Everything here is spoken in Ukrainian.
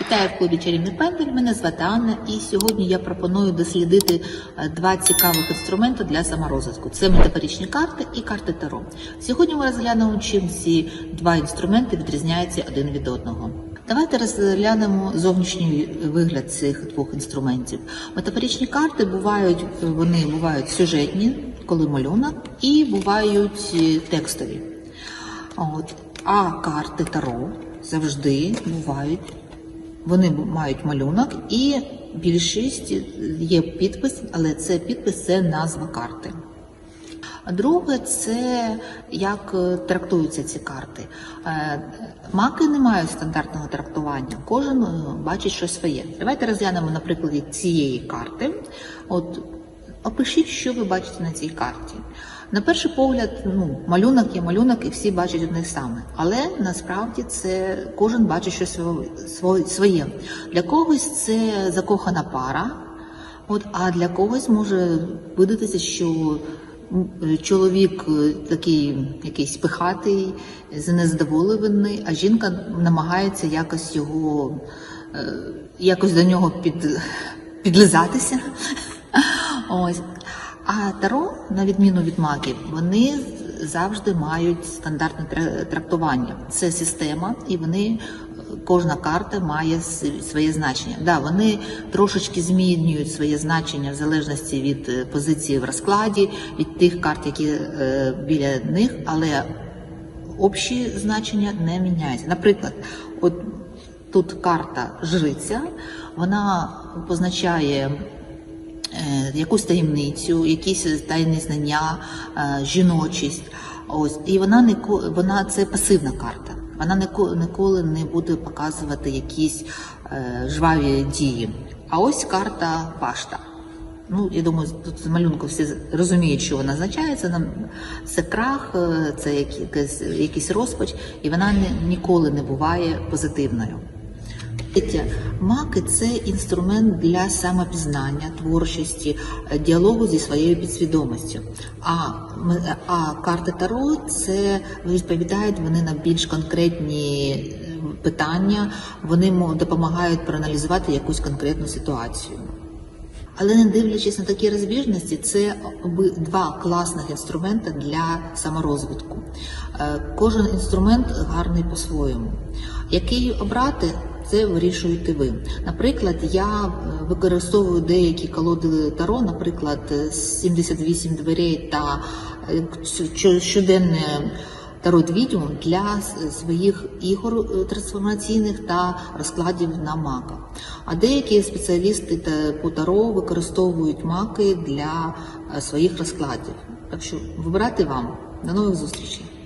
Вітаю в клубі Чарівний Пендель. Мене звати Анна, і сьогодні я пропоную дослідити е, два цікавих інструменти для саморозвитку. Це метафоричні карти і карти Таро. Сьогодні ми розглянемо, чим ці два інструменти відрізняються один від одного. Давайте розглянемо зовнішній вигляд цих двох інструментів. Метафоричні карти бувають, вони бувають сюжетні, коли малюнок, і бувають е, текстові. От. А карти Таро завжди бувають вони мають малюнок і більшість є підпис, але це підпис це назва карти. Друге, це як е, трактуються ці карти. Е, Маки не мають стандартного трактування, кожен е, бачить щось своє. Давайте розглянемо на прикладі цієї карти. От опишіть, що ви бачите на цій карті. На перший погляд, ну, малюнок є малюнок, і всі бачать одне саме. Але насправді це кожен бачить щось своє-. Для когось це закохана пара, от, а для когось може видатися, що чоловік е, такий якийсь пихатий, незадоволений, а жінка намагається якось його, е, якось до нього під, підлизатися. Ось. А таро, на відміну від магів, вони завжди мають стандартне тра- трактування. Це система, і вони кожна карта має своє значення. Да, вони трошечки змінюють своє значення в залежності від е, позиції в розкладі, від тих карт, які е, біля них, але общі значення не міняються. Наприклад, от тут карта жриця, вона позначає е, якусь таємницю, якісь тайні знання, е, жіночість. Ось і вона не вона це пасивна карта. Вона ніколи не буде показувати якісь е, жваві дії. А ось карта пашта. Ну, я думаю, тут з малюнку всі розуміють, що вона означає. Це нам це крах, е, це якийсь, якийсь розпач, і вона не, ніколи не буває позитивною. Третє, маки це інструмент для самопізнання, творчості, е, діалогу зі своєю підсвідомістю. А, а карти Таро це відповідають вони на більш конкретні е, питання, вони допомагають проаналізувати якусь конкретну ситуацію. Але не дивлячись на такі розбіжності, це два класних інструменти для саморозвитку. Е, Кожен інструмент гарний по-своєму. Який обрати, це вирішуєте ви. Наприклад, я е, використовую деякі колоди Таро, наприклад, е, 78 дверей та е, щоденне Тарот відьом для своїх ігор е, трансформаційних та розкладів на маках. А деякі спеціалісти по таро використовують маки для е, своїх розкладів. Так що вибирати вам. До нових зустрічей!